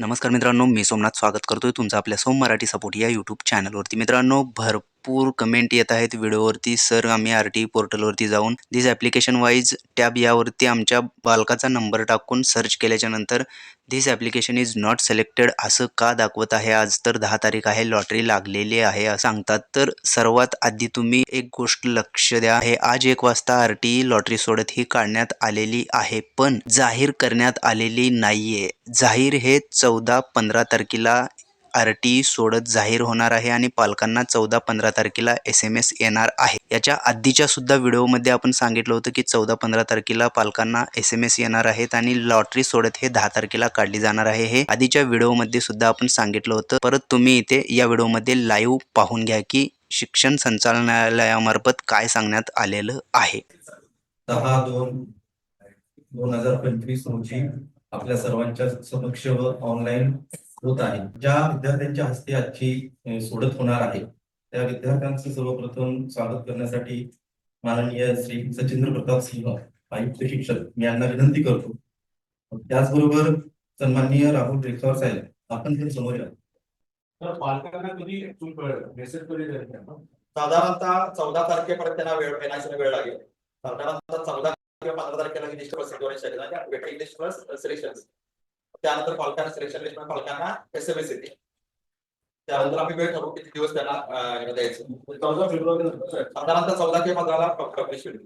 नमस्कार मित्रांनो मी सोमनाथ स्वागत करतोय तुमचं आपल्या सोम मराठी सपोर्ट या यूट्यूब चॅनलवरती मित्रांनो भर भरपूर कमेंट येत आहेत व्हिडिओवरती. सर आम्ही आर टी पोर्टलवरती जाऊन दिस ॲप्लिकेशन वाईज टॅब यावरती आमच्या बालकाचा नंबर टाकून सर्च केल्याच्यानंतर this application is not selected असं का दाखवत आहे? आज तर दहा तारीख आहे लॉटरी लागलेली आहे असं सांगतात. तर सर्वात आधी तुम्ही एक गोष्ट लक्ष द्या. हे आज एक वाजता आर टी लॉटरी सोडत ही काढण्यात आलेली आहे. पण जाहीर करण्यात आलेली नाहीये. जाहीर हे चौदा पंधरा तारखेला आर टी सोडत जाहीर होणार आहे आणि पालकांना चौदा पंधरा तारखेला एस एम एस येणार आहे. याच्या आधीच्या सुद्धा व्हिडिओमध्ये आपण सांगितलं होतं की चौदा पंधरा तारखेला पालकांना एस एम एस येणार आहेत आणि लॉटरी सोडत हे दहा तारखेला काढली जाणार आहे हे आधीच्या व्हिडिओमध्ये सुद्धा आपण सांगितलं होतं. परत तुम्ही इथे या व्हिडिओमध्ये लाईव्ह पाहून घ्या की शिक्षण संचालनालयामार्फत काय सांगण्यात आलेलं आहे. दहा दोन दोन हजार पंचवीस रोजी आपल्या सर्वांच्या समक्ष ऑनलाईन होत आहे. ज्या विद्यार्थ्यांच्या हस्ते आजची सोडत होणार आहे त्या विद्यार्थ्यांचं सर्वप्रथम स्वागत करण्यासाठी माननीय श्री सचिंद्र प्रताप सिंह आयुक्त शिक्षक मी यांना विनंती करतो. त्याचबरोबर सन्माननीय राहुल रेखावर साहेब आपण ते समोर या. तर साधारणतः चौदा तारखेपर्यंत त्यांना वेळ येण्यासाठी वेळ लागेल. साधारणतः चौदा किंवा पंधरा तारखेला ही लिस्ट प्रसिद्ध होण्याची शक्यता वेटिंग लिस्ट प्लस सिलेक्शन त्यानंतर पालकांना सिलेक्शन लिस्ट पालकांना एस एम एस येते त्यानंतर आम्ही वेळ ठरवू किती दिवस त्यांना द्यायचं. चौदा फेब्रुवारी साधारणतः चौदा किंवा पंधराला पब्लिश होईल.